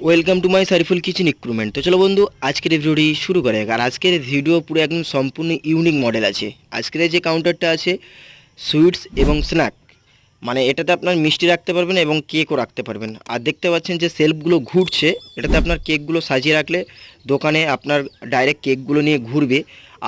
Welcome to my Sariful kitchen ইক্রুমেন্ট তো চলো বন্ধু, আজকের ভিডিওটি শুরু করে আর আজকের ভিডিও পুরো একদম সম্পূর্ণ ইউনিক মডেল আছে। আজকের যে কাউন্টারটা আছে সুইটস এবং স্ন্যাক মানে এটাতে আপনার মিষ্টি রাখতে পারবেন এবং কেকও রাখতে পারবেন। আর দেখতে পাচ্ছেন যে সেলফগুলো ঘুরছে। এটাতে আপনার কেকগুলো সাজিয়ে রাখলে দোকানে আপনার ডাইরেক্ট কেকগুলো নিয়ে ঘুরবে।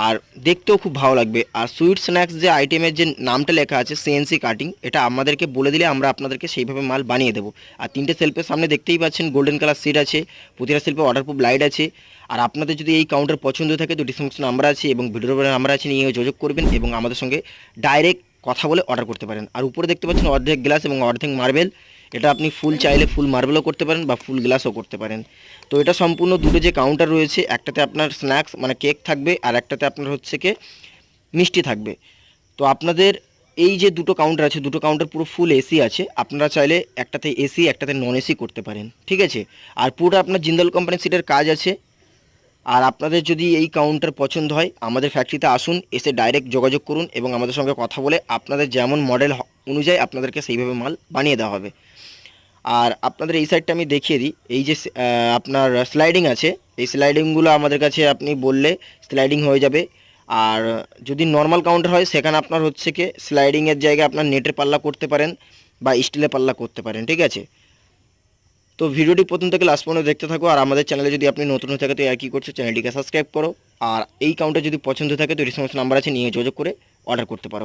আর দেখতেও খুব ভালো লাগবে। আর সুইট স্ন্যাক্স যে আইটেমের যে নামটা লেখা আছে সিএনসি কাটিং এটা আমাদেরকে বলে দিলে আমরা আপনাদেরকে সেইভাবে মাল বানিয়ে দেবো। আর তিনটে শিল্পের সামনে দেখতেই পাচ্ছেন গোল্ডেন কালার সিট আছে, প্রতিটা শিল্পে ওয়াটারপ্রুফ লাইট আছে। আর আপনাদের যদি এই কাউন্টার পছন্দ থাকে তো ডিসক্রিপশন নাম্বার আছে এবং ভিডিও নাম্বার আছে, নিয়ে যোগাযোগ করবেন এবং আমাদের সঙ্গে ডাইরেক্ট কথা বলে অর্ডার করতে পারেন। আর উপরে দেখতে পাচ্ছেন অর্ধেক গ্লাস এবং অর্ধেক মার্বেল এটা আপনি ফুল চাইলে ফুল মার্বেলও করতে পারেন বা ফুল গ্লাসও করতে পারেন। তো এটা সম্পূর্ণ দুটো যে কাউন্টার রয়েছে, একটাতে আপনার স্ন্যাক্স মানে কেক থাকবে, আর একটাতে আপনার হচ্ছে কি মিষ্টি থাকবে। তো আপনাদের এই যে দুটো কাউন্টার আছে, দুটো কাউন্টার পুরো ফুল এসি আছে, আপনারা চাইলে একটাতে এসি একটাতে নন এসি করতে পারেন। ঠিক আছে? আর পুরো আপনার জিন্দাল কোম্পানির সিটের কাজ আছে আর আপনাদের যদি এই কাউন্টার পছন্দ হয়, আমাদের ফ্যাক্টরিতে আসুন, এসে ডাইরেক্ট যোগাযোগ করুন এবং আমাদের সঙ্গে কথা বলে আপনাদের যেমন মডেল অনুযায়ী আপনাদেরকে সেইভাবে মাল বানিয়ে দেওয়া হবে। আর আপনাদের এই সাইডটা আমি দেখিয়ে দিই। এই যে আপনার স্লাইডিং আছে, এই স্লাইডিংগুলো আমাদের কাছে আপনি বললে স্লাইডিং হয়ে যাবে। আর যদি নর্মাল কাউন্টার হয়, সেখানে আপনার হচ্ছে কি স্লাইডিংয়ের জায়গায় আপনার নেটের পাল্লা করতে পারেন বা স্টিলের পাল্লা করতে পারেন, ঠিক আছে? তো ভিডিওটি প্রথম থেকে লাস্ট পর্যন্ত দেখতে থাকো, আর আমাদের চ্যানেলে যদি আপনি নতুন হয়ে থাকে তো আর কী করছ চ্যানেলটিকে সাবস্ক্রাইব করো, আর এই কাউন্টার যদি পছন্দ থাকে তো এই সমস্ত নাম্বার আছে, নিয়ে যোগাযোগ করে অর্ডার করতে পারো।